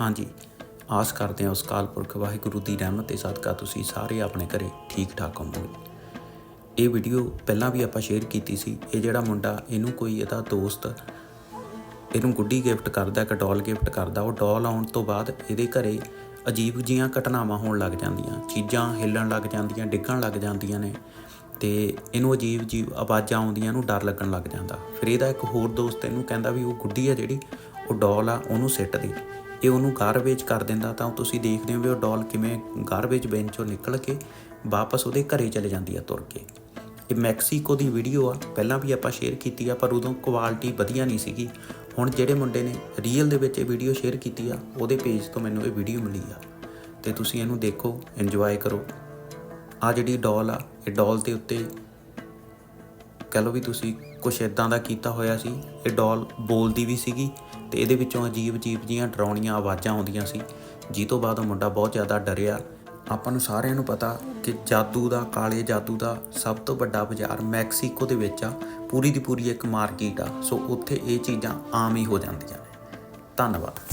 ਹਾਂਜੀ, ਆਸ ਕਰਦੇ ਹਾਂ ਉਸ ਕਾਲ ਪੁਰਖ ਵਾਹਿਗੁਰੂ ਦੀ ਰਹਿਮਤ ਤੇ ਸਦਕਾ ਤੁਸੀਂ ਸਾਰੇ ਆਪਣੇ ਘਰੇ ਠੀਕ ਠਾਕ ਹੋਵੋਗੇ। ਇਹ ਵੀਡੀਓ ਪਹਿਲਾਂ ਵੀ ਆਪਾਂ ਸ਼ੇਅਰ ਕੀਤੀ ਸੀ, ਇਹ ਜਿਹੜਾ ਮੁੰਡਾ, ਇਹਨੂੰ ਕੋਈ ਇਹਦਾ ਦੋਸਤ, ਇਹਨੂੰ ਗੁੱਡੀ ਗਿਫਟ ਕਰਦਾ, ਇੱਕ ਡਾਲ ਗਿਫਟ ਕਰਦਾ, ਉਹ ਡਾਲ ਆਉਣ ਤੋਂ ਬਾਅਦ ਇਹਦੇ ਘਰੇ ਅਜੀਬ ਜੀਆਂ ਘਟਨਾਵਾਂ ਹੋਣ ਲੱਗ ਜਾਂਦੀਆਂ, ਚੀਜ਼ਾਂ ਹਿੱਲਣ ਲੱਗ ਜਾਂਦੀਆਂ, ਡਿੱਗਣ ਲੱਗ ਜਾਂਦੀਆਂ ਨੇ ਤੇ ਇਹਨੂੰ ਅਜੀਬ ਅਜੀਬ ਆਵਾਜ਼ਾਂ ਆਉਂਦੀਆਂ ਨੂੰ ਡਰ ਲੱਗਣ ਲੱਗ ਜਾਂਦਾ। ਫਿਰ ਇਹਦਾ ਇੱਕ ਹੋਰ ਦੋਸਤ ਇਹਨੂੰ ਕਹਿੰਦਾ ਵੀ ਉਹ ਗੁੱਡੀ ਆ ਜਿਹੜੀ, ਉਹ ਡਾਲ ਆ, ਉਹਨੂੰ ਸਿੱਟ ਦੇ। ਇਹ ਉਹਨੂੰ ਗਾਰਬੇਜ ਕਰ ਦਿੰਦਾ ਤਾਂ ਤੁਸੀਂ ਦੇਖਦੇ ਹੋ ਵੀ ਉਹ ਡਾਲ ਕਿਵੇਂ ਗਾਰਬੇਜ ਬੈਨ ਚੋਂ ਨਿਕਲ ਕੇ ਵਾਪਸ ਉਹਦੇ ਘਰੇ ਚਲੇ ਜਾਂਦੀ ਆ ਤੁਰ ਕੇ। ਇਹ ਮੈਕਸੀਕੋ ਦੀ ਵੀਡੀਓ ਆ, ਪਹਿਲਾਂ ਵੀ ਆਪਾਂ ਸ਼ੇਅਰ ਕੀਤੀ ਆ, ਪਰ ਉਦੋਂ ਕੁਆਲਿਟੀ ਵਧੀਆ ਨਹੀਂ ਸੀਗੀ। ਹੁਣ ਜਿਹੜੇ ਮੁੰਡੇ ਨੇ ਰੀਅਲ ਦੇ ਵਿੱਚ ਇਹ ਵੀਡੀਓ ਸ਼ੇਅਰ ਕੀਤੀ ਆ, ਉਹਦੇ ਪੇਜ ਤੋਂ ਮੈਨੂੰ ਇਹ ਵੀਡੀਓ ਮਿਲੀ ਆ। ਤੇ ਤੁਸੀਂ ਇਹਨੂੰ ਦੇਖੋ ਇੰਜੋਏ ਕਰੋ। ਆ ਜਿਹੜੀ ਡਾਲ ਆ, ਇਹ ਡਾਲ ਦੇ ਉੱਤੇ ਕਹ ਲਓ ਵੀ ਤੁਸੀਂ ਕੁਝ ਇਦਾਂ ਦਾ ਕੀਤਾ ਹੋਇਆ ਸੀ। ਇਹ ਡਾਲ ਬੋਲਦੀ ਵੀ ਸੀਗੀ ਤੇ ਇਹਦੇ ਵਿੱਚੋਂ ਅਜੀਬ ਅਜੀਬ ਜੀਆਂ ਡਰਾਉਣੀਆਂ ਆਵਾਜ਼ਾਂ ਆਉਂਦੀਆਂ ਸੀ। ਜਿਸ ਤੋਂ ਬਾਅਦ ਉਹ ਮੁੰਡਾ ਬਹੁਤ ਜ਼ਿਆਦਾ ਡਰਿਆ। ਆਪਾਂ ਨੂੰ ਸਾਰਿਆਂ ਨੂੰ ਪਤਾ ਕਿ ਜਾਦੂ ਦਾ, ਕਾਲੇ ਜਾਦੂ ਦਾ ਸਭ ਤੋਂ ਵੱਡਾ ਬਾਜ਼ਾਰ ਮੈਕਸੀਕੋ ਦੇ ਵਿੱਚ ਆ। ਪੂਰੀ ਦੀ ਪੂਰੀ ਇੱਕ ਮਾਰਕੀਟ ਆ। ਸੋ ਉੱਥੇ ਇਹ ਚੀਜ਼ਾਂ ਆਮ ਹੀ ਹੋ ਜਾਂਦੀਆਂ ਨੇ। ਧੰਨਵਾਦ।